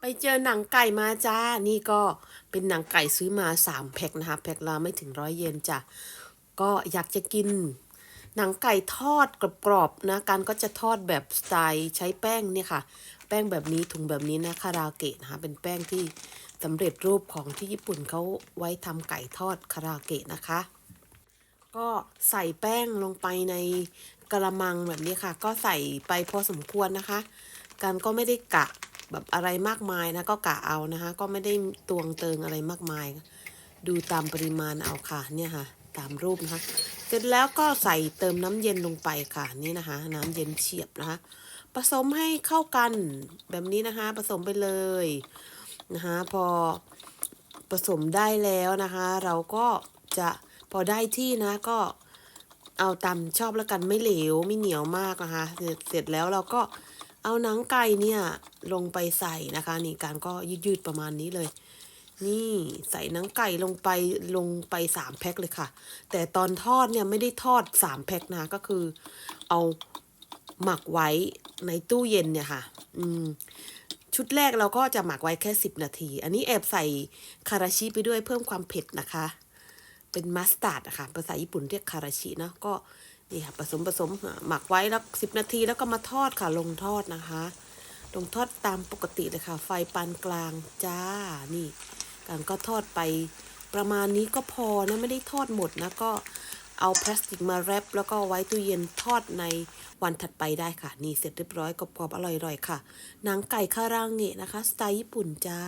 ไปเจอหนังไก่มาจ้า นี่ก็เป็นหนังไก่ซื้อมาสามแพ็คนะคะ แพ็คละไม่ถึงร้อยเยนจ้ะ ก็อยากจะกิน หนังไก่ทอดกรอบๆนะ การก็จะทอดแบบสไตล์ใช้แป้งเนี่ยค่ะ แป้งแบบนี้ถุงแบบนี้นะคาราเกะนะคะ เป็นแป้งที่สำเร็จรูปของที่ญี่ปุ่นเขาไว้ทำไก่ทอดคาราเกะนะคะ ก็ใส่แป้งลงไปในกระมังแบบนี้ค่ะ ก็ใส่ไปพอสมควรนะคะ การก็ไม่ได้กะ แบบอะไรมากมายนะก็กะเอานะคะ ก็ไม่ได้ตวงเติงอะไรมากมาย ดูตามปริมาณเอาค่ะเนี่ยค่ะ ตามรูปนะคะ เสร็จแล้วก็ใส่เติมน้ำเย็นลงไปค่ะนี่นะคะ น้ำเย็นเฉียบนะคะ ผสมให้เข้ากันแบบนี้นะคะ ผสมไปเลยนะคะพอผสมได้แล้วนะคะ เราก็จะพอได้ที่นะก็เอาตามชอบแล้วกันไม่เหลวไม่เหนียวมากนะคะ เสร็จแล้วเราก็ เอาหนังไก่เนี่ยลงไปใส่นะคะ นี่การก็ยืดๆประมาณนี้เลย นี่ใส่หนังไก่ลงไปลงไปสามแพ็คเลยค่ะ แต่ตอนทอดเนี่ยไม่ได้ทอดสามแพ็คนะก็คือ เอาหมักไว้ในตู้เย็นเนี่ยค่ะ อืมชุดแรกเราก็จะหมักไว้แค่ 10 นาที อันนี้แอบใส่คาราชิไปด้วยเพิ่มความเผ็ดนะคะ เป็นมัสตาร์ดอะค่ะภาษาญี่ปุ่นเรียกคาราชินะก็ นี่ค่ะผสมผสมหมักไว้แล้ว10นาทีแล้วก็มาทอดค่ะ ลงทอดนะคะ ลงทอดตามปกติเลยค่ะ ไฟปานกลางจ้านี่การก็ทอดไปประมาณนี้ก็พอนะไม่ได้ทอดหมดนะก็เอาพลาสติกมาแรปแล้วก็ไว้ตู้เย็นทอดในวันถัดไปได้ค่ะ นี่เสร็จเรียบร้อยกรอบๆอร่อยๆค่ะหนังไก่คารังเงะนะคะ สไตล์ญี่ปุ่นจ้า